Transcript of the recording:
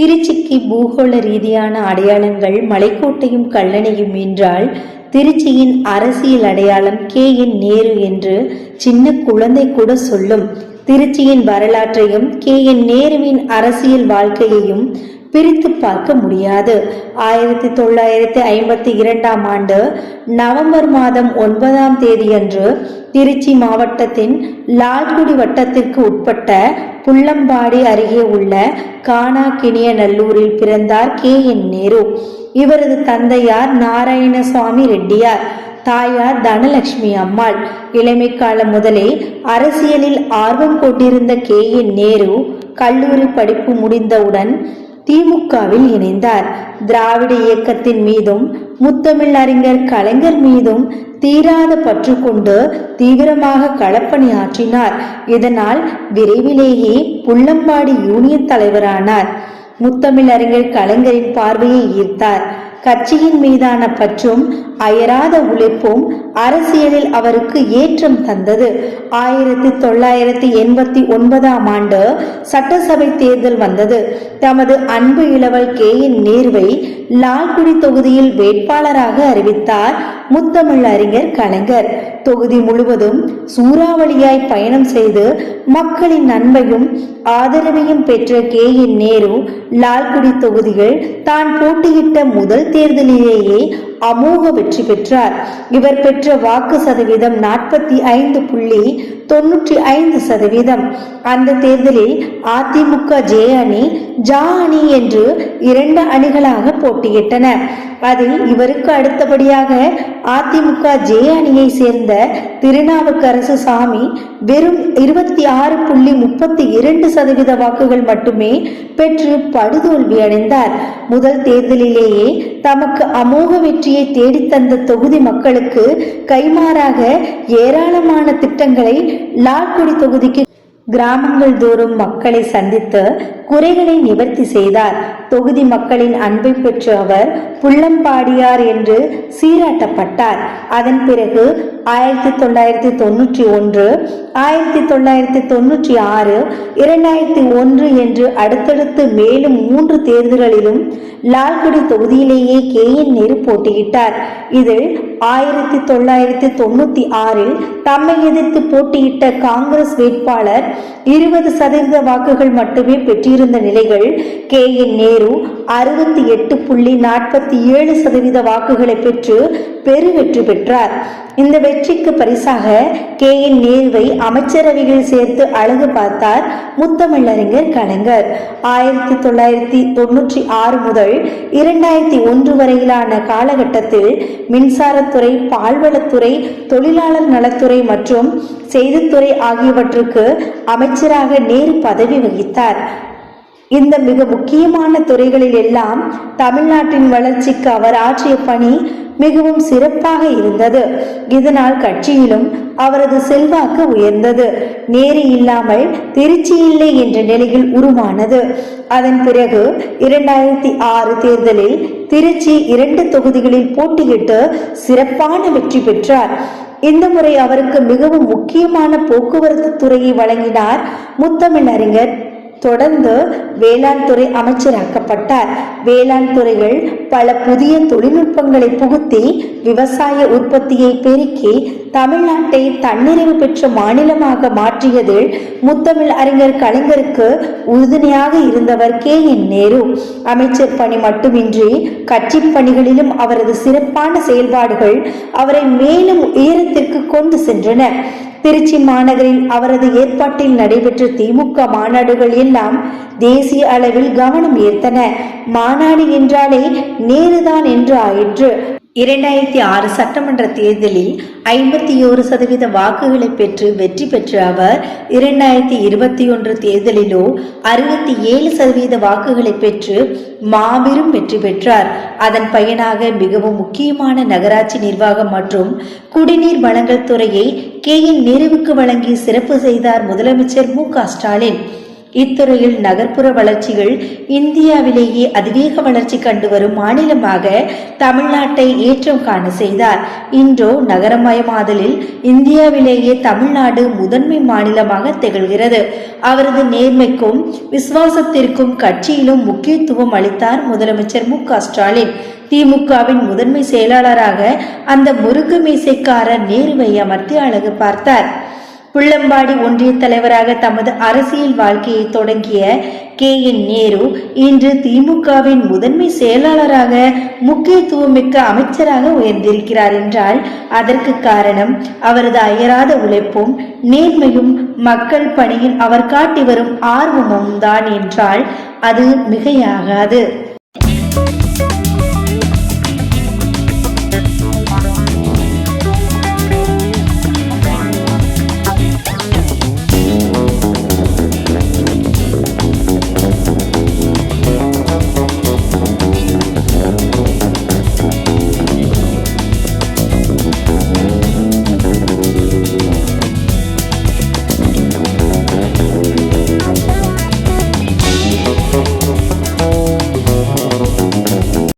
திருச்சிக்கு பூகோள ரீதியான அடையாளங்கள் மலைக்கோட்டையும் கல்லணையும் என்றால் திருச்சியின் அரசியல் அடையாளம் கே என் நேரு என்று சின்ன குழந்தை கூட சொல்லும். திருச்சியின் வரலாற்றையும் கே என் நேருவின் அரசியல் வாழ்க்கையையும் பிரித்து பார்க்க முடியாது. ஆயிரத்தி தொள்ளாயிரத்தி ஐம்பத்தி இரண்டாம் ஆண்டு நவம்பர் மாதம் ஒன்பதாம் தேதியன்று திருச்சி மாவட்டத்தின் லால்குடி வட்டத்திற்கு உட்பட்ட புள்ளம்பாடி அருகே உள்ள காணாக்கிணிய நல்லூரில் பிறந்தார் கே. என். நேரு. இவரது தந்தையார் நாராயணசுவாமி ரெட்டியார். தாயார் தனலட்சுமி அம்மாள். இளமை காலம் முதலே அரசியலில் ஆர்வம் கொண்டிருந்த கே. என். நேரு கல்லூரி படிப்பு முடிந்தவுடன் திமுகவில் இணைந்தார். திராவிட இயக்கத்தின் மீதும் முத்தமிழ் அறிஞர் கலைஞர் மீதும் தீராத பற்று கொண்டு தீவிரமாக களப்பணியாற்றினார். இதனால் விரைவிலேயே புள்ளம்பாடி யூனியன் தலைவரானார். முத்தமிழ் அறிஞர் கலைஞரின் பார்வையை ஈர்த்தார். கட்சியின் மீதான பற்றும் அயராத உழைப்பும் அரசியலில் அவருக்கு ஏற்றம் தந்தது. ஆயிரத்தி தொள்ளாயிரத்தி எண்பத்தி ஒன்பதாம் ஆண்டு சட்டசபை தேர்தல் வந்தது. தமது அன்பு இளவல் கே என் நேருவை லால்குடி தொகுதியில் வேட்பாளராக அறிவித்தார் முத்தமிழ் அறிஞர் கலைஞர். தொகுதி முழுவதும் சூறாவளியாய் பயணம் செய்து மக்களின் நன்மையும் ஆதரவையும் பெற்ற கே என் நேரு லால்குடி தொகுதியில் தான் போட்டியிட்ட முதல் தேர்தலிலேயே அமோக வெற்றி பெற்றார். இவர் பெற்ற வாக்கு சதவீதம் நாற்பத்தி ஐந்து புள்ளி தொன்னூற்றி ஐந்து சதவீதம். அந்த தேர்தலில் அதிமுக ஜே அணி ஜா அணி என்று இரண்டு அணிகளாக போட்டியிட்டன. அதில் இவருக்கு அடுத்தபடியாக அதிமுக ஜே அணியை சேர்ந்த திருநாவுக்கரசு சாமி வெறும் இருபத்தி ஆறு புள்ளி முப்பத்தி இரண்டு சதவீத வாக்குகள் மட்டுமே பெற்று படுதோல்வி அடைந்தார் முதல் தேர்தலிலேயே தமக்கு அமோக வெற்றி வெற்றியை தேடித்தந்த தொகுதி மக்களுக்கு கைமாறாக ஏராளமான திட்டங்களை லால்குடி தொகுதிக்கு கிராமங்கள் தோறும் மக்களை சந்தித்து குறைகளை நிவர்த்தி செய்தார். தொகுதி மக்களின் அன்பை பெற்ற அவர் புள்ளம்பாடியார் என்று சீராட்டப்பட்டார். அதன் பிறகு ஆயிரத்தி தொள்ளாயிரத்தி தொண்ணூற்றி ஒன்று ஆயிரத்தி தொள்ளாயிரத்தி தொண்ணூற்றி ஆறு இரண்டாயிரத்தி ஒன்று என்று அடுத்தடுத்து மேலும் மூன்று தேர்தல்களிலும் லால்குடி தொகுதியிலேயே கே என் நேரு போட்டியிட்டார். இதில் ஆயிரத்தி தொள்ளாயிரத்தி தொண்ணூத்தி ஆறில் தம்மை எதிர்த்து போட்டியிட்ட காங்கிரஸ் வேட்பாளர் இருபது சதவீத வாக்குகள் மட்டுமே பெற்றிருந்த நிலைகள் கே என் நேரு அறுபத்தி எட்டு புள்ளி நாற்பத்தி ஏழு சதவீத வாக்குகளை பெற்று பெருவெற்றி பெற்றார். இந்த வெற்றிக்கு பரிசாக கே என் நேருவை அமைச்சரவையில் சேர்த்து அழகு பார்த்தார் முத்தமிழறிஞர் கலைஞர். ஆயிரத்தி தொள்ளாயிரத்தி தொன்னூற்றி ஆறு முதல் இரண்டாயிரத்தி ஒன்று வரையிலான காலகட்டத்தில் மின்சாரத்துறை பால்வளத்துறை தொழிலாளர் நலத்துறை மற்றும் செய்தித்துறை ஆகியவற்றுக்கு அமைச்சராக நேரு பதவி வகித்தார். இந்த மிக முக்கியமான துறைகளில் எல்லாம் தமிழ்நாட்டின் வளர்ச்சிக்கு அவர் ஆற்றிய பணி மிகவும் சிறப்பாக இருந்தது. இதனால் கட்சியிலும் அவரது செல்வாக்கு உயர்ந்தது. நேரு இல்லாமல் திருச்சி இல்லை என்ற நிலையில் உருவானது. அதன் பிறகு இரண்டாயிரத்தி ஆறு தேர்தலில் திருச்சி இரண்டு தொகுதிகளில் போட்டியிட்டு சிறப்பான வெற்றி பெற்றார். இந்த முறை அவருக்கு மிகவும் முக்கியமான போக்குவரத்து துறையை வழங்கினார் முத்தமிழ் அறிஞர் தொடர்ந்து வேளாண் துறை அமைச்சராக்கப்பட்டார். வேளாண் துறைகள் பல புதிய தொழில்நுட்பங்களை புகுத்தி விவசாய உற்பத்தியை பெருக்கி தமிழ்நாட்டை தன்னிறைவு பெற்ற மாநிலமாக மாற்றியதில் முத்தமிழ் அறிஞர் கலைஞருக்கு உறுதுணையாக இருந்தவர் கே என் நேரு. அமைச்சர் பணி மட்டுமின்றி கட்சி பணிகளிலும் அவரது சிறப்பான செயல்பாடுகள் அவரை மேலும் உயரத்திற்கு கொண்டு சென்றன. திருச்சி மாநகரில் அவரது ஏற்பாட்டில் நடைபெற்ற திமுக மாநாடுகள் எல்லாம் தேசிய அளவில் கவனம் ஈர்த்தன. மாநாடு என்றாலே நேருதான் என்று ஆயிற்று இரண்டாயிரத்தி ஆறு சட்டமன்ற தேர்தலில் ஐம்பத்தி ஓரு சதவீத வாக்குகளை பெற்று வெற்றி பெற்ற அவர் இரண்டாயிரத்தி இருபத்தி ஒன்று தேர்தலிலோ அறுபத்தி ஏழு சதவீத வாக்குகளை பெற்று மாபெரும் வெற்றி பெற்றார். அதன் பயனாக மிகவும் முக்கியமான நகராட்சி நிர்வாகம் மற்றும் குடிநீர் வழங்கல் துறையை கே என் நேருவுக்கு வழங்கி சிறப்பு செய்தார் முதலமைச்சர் மு ஸ்டாலின். இத்துறையில் நகர்ப்புற வளர்ச்சிகள் இந்தியாவிலேயே அதிவேக வளர்ச்சி கண்டு வரும் மாநிலமாக தமிழ்நாட்டை ஏற்றம் காண செய்தார். இன்றோ நகரமயமாதலில் இந்தியாவிலேயே தமிழ்நாடு முதன்மை மாநிலமாக திகழ்கிறது. அவரது நேர்மைக்கும் விசுவாசத்திற்கும் கட்சியிலும் முக்கியத்துவம் அளித்தார் முதலமைச்சர் மு ஸ்டாலின். திமுகவின் முதன்மை செயலாளராக அந்த முருகு மீசைக்காரர் நேருவை அமர்த்தி அழகு பார்த்தார். புள்ளம்பாடி ஒன்றிய தலைவராக தமது அரசியல் வாழ்க்கையை தொடங்கிய கே என் நேரு இன்று திமுகவின் முதன்மை செயலாளராக முக்கியத்துவமிக்க அமைச்சராக உயர்ந்திருக்கிறார் என்றால் அதற்கு காரணம் அவரது அயராத உழைப்பும் நேர்மையும் மக்கள் பணியில் அவர் காட்டி வரும் ஆர்வமும் தான் என்றால் அது மிகையாகாது.